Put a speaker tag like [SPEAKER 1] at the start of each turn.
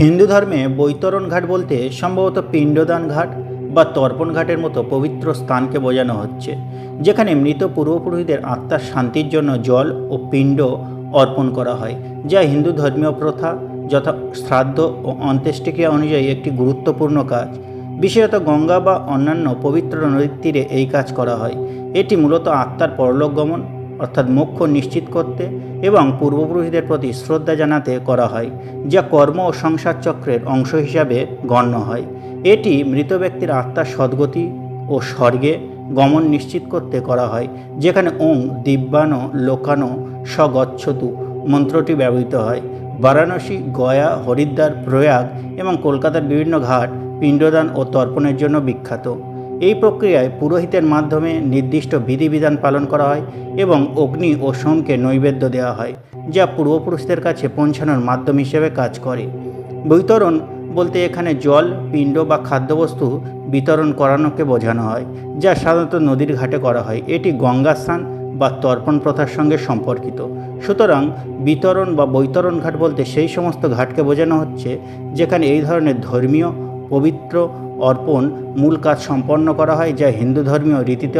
[SPEAKER 1] হিন্দু ধর্মে বৈতরণ ঘাট বলতে সম্ভবত পিণ্ডদান ঘাট বা তর্পণ ঘাটের মতো পবিত্র স্থানকে বোঝানো হচ্ছে, যেখানে মৃত পূর্বপুরুষদের আত্মার শান্তির জন্য জল ও পিণ্ড অর্পণ করা হয়, যা হিন্দু ধর্মীয় প্রথা যথা শ্রাদ্ধ ও অন্ত্যেষ্টিক্রিয়া অনুযায়ী একটি গুরুত্বপূর্ণ কাজ। বিশেষত গঙ্গা বা অন্যান্য পবিত্র নদীর তীরে এই কাজ করা হয়। এটি মূলত আত্মার পরলোক গমন অর্থাৎ মোক্ষ নিশ্চিত করতে এবং পূর্বপুরুষদের প্রতি শ্রদ্ধা জানাতে করা হয়, যা কর্ম ও সংসার চক্রের অংশ হিসাবে গণ্য হয়। এটি মৃত ব্যক্তির আত্মার সদ্গতি ও স্বর্গে গমন নিশ্চিত করতে করা হয়, যেখানে ওং দিব্যানো, লোকানো স্বগচ্ছতু মন্ত্রটি ব্যবহৃত হয়। বারাণসী, গয়া, হরিদ্বার, প্রয়াগ এবং কলকাতার বিভিন্ন ঘাট পিণ্ডদান ও তর্পণের জন্য বিখ্যাত। প্রক্রিয়ায় পুরোহিতের মাধ্যমে নির্দিষ্ট বিধিবিধান পালন করা হয় এবং অগ্নি ও সোমকে নৈবেদ্য দেওয়া হয়, যা পূর্বপুরুষদের কাছে পৌঁছানোর মাধ্যম হিসেবে কাজ করে। বৈতরণ বলতে এখানে জল, পিণ্ড বা খাদ্যবস্তু বিতরণ করানোকে বোঝানো হয়, যা সাধারণত নদীর ঘাটে করা হয়। এটি গঙ্গা স্নান বা তর্পণ প্রথার সঙ্গে সম্পর্কিত। সুতরাং বিতরণ বা বৈতরণ ঘাট বলতে সেই সমস্ত ঘাটকে বোঝানো হচ্ছে, যেখানে এই ধরনের ধর্মীয়, পবিত্র অর্পণ মূল কাজ সম্পন্ন করা হয় যা হিন্দু ধর্মীয় রীতিতে